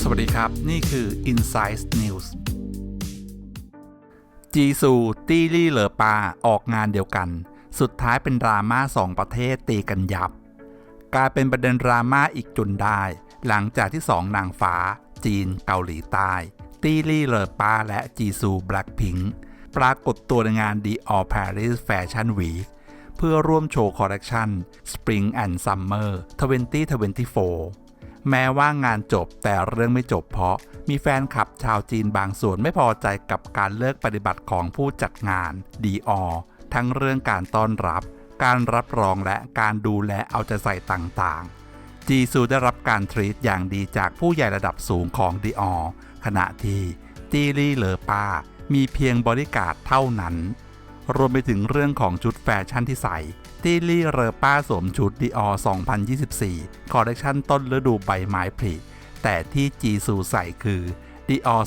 สวัสดีครับ นี่คือ Insight News จีซูตี้ลี่เหลอปาออกงานเดียวกัน สุดท้ายเป็นดราม่าสองประเทศตีกันยับ กลายเป็นประเด็นดราม่าอีกจนได้ หลังจากที่สองนางฟ้า จีนเกาหลีใต้ ตี้ลี่เลอปาและจีซูแบล็คพิงปรากฏตัวในงาน Dior Paris Fashion Week เพื่อร่วมโชว์คอลเลกชัน Spring and Summer 2024 แม้ว่างานจบแต่เรื่องไม่จบเพราะมีแฟนคลับชาวจีนบางส่วนไม่พอใจกับการเลิกปฏิบัติของผู้จัดงาน Dior ทั้งเรื่องการต้อนรับ การรับรองและการดูแลเอาใจใส่ต่างๆ จีซูได้รับการทรีตอย่างดีจากผู้ใหญ่ระดับสูงของ Dior ขณะที่ตีลี่เลอป้ามีเพียงบริการเท่านั้น รวมไปถึงเรื่องของชุดแฟชั่นที่ใส่ตีลี่เรอป้าสวมชุด Dior 2024 คอลเลคชันต้นฤดูใบไม้ผลิแต่ที่จีซูใส่คือ Dior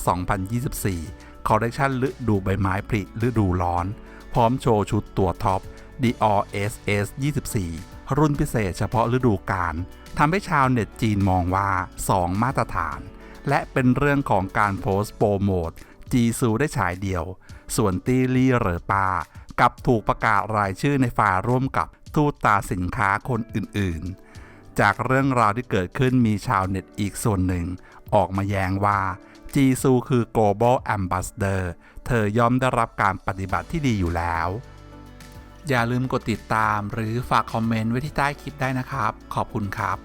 2024 คอลเลคชันฤดูใบไม้ผลิฤดูร้อน พร้อมโชว์ชุดตัวท็อป Dior SS 24 รุ่นพิเศษเฉพาะฤดูกาลทำให้ชาวเน็ตจีนมองว่า 2 มาตรฐาน และเป็นเรื่องของการโพสต์โปรโมท จีซูได้ฉายเดียว ส่วนตี้ลี่เหรอปากับถูกประกาศรายชื่อในฝ่ายร่วมกับทูตตาสินค้าคนอื่นๆ จากเรื่องราวที่เกิดขึ้นมีชาวเน็ตอีกส่วนหนึ่ง ออกมาแย้งว่าจีซูคือ global ambassador เธอย่อมได้รับการปฏิบัติที่ดีอยู่แล้ว อย่าลืมกดติดตามหรือฝากคอมเมนต์ไว้ที่ใต้คลิปได้นะครับ ขอบคุณครับ